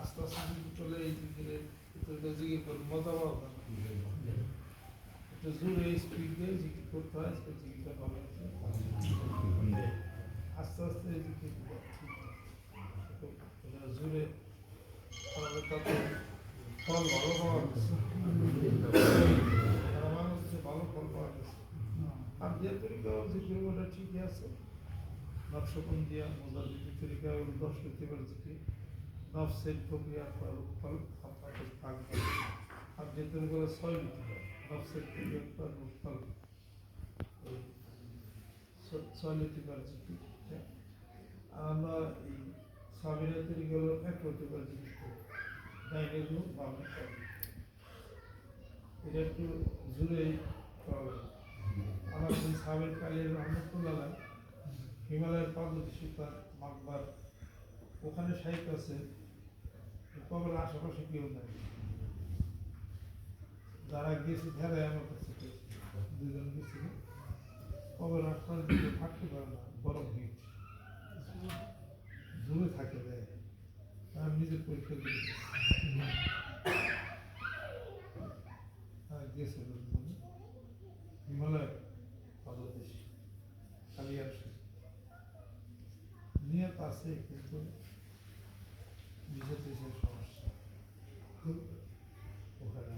আস্তে আস্তে চলে এই দিকে এটা মজা পাওয়া। একটু জোরে স্পিড দিয়ে জিজ্ঞেস করতে হয় ভালো আস্তে আস্তে দিকে জোরে তাহলে তাতে ফল ভালো পাওয়া গেছে। হচ্ছে ভালো ফল পাওয়া গেছে। আর যে তরিকা ঠিকই আছে নকশবন দিয়া মোজার যে তরিকা ওই দশ পারছে কি নফসের প্রক্রিয়া ফল আপনাকে থাকবে আর যে ছয় পারে নফসের প্রক্রিয়া ফল ফল ছয় পারছে কি হ্যাঁ। আর আমরা এই সাবিরা তরিকা হলো এক করতে পারছি ডাইনে গো বামে এটা একটু জুড়ে আমার সাবের কালের রহমতুল্লাহ হিমালয়ের পার্বতী সুতার মাকবার ওখানে সাহিত্য আছে। কবরের আশেপাশে কেউ নাই। যারা গেছে তারাই আমার কাছে। দুজন গেছিল কবরের আশপাশে দিকে থাকতে পারে না গরম হিট দূরে থাকে দেয়। আমি নিজের পরীক্ষা দিয়ে আর গেছিল দুজনে। হিমালয় পাদদেশ খালি আসে নিয়ত আছে কিন্তু সমস্যা যাবে না,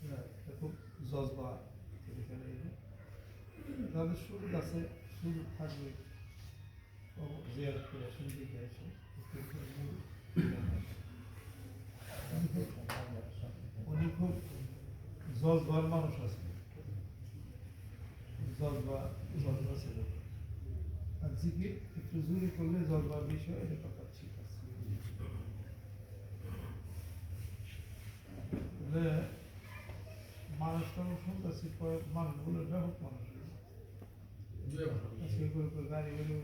এটা খুব জজবা এখানে। তাদের সুযোগ আছে সুযোগ থাকবে জিয়ার করে শুনতে চাইছে উনি খুব জজবার মানুষ আছে জজবা জজবা ছিল আর জিকির একটু জুড়ে করলে জজবার বিষয় এটা কথা ঠিক আছে তাহলে মানুষটা শুনতেছি কয়েক মানুষগুলো ব্যাপক মানুষ আজকে করে করে গাড়ি বেরো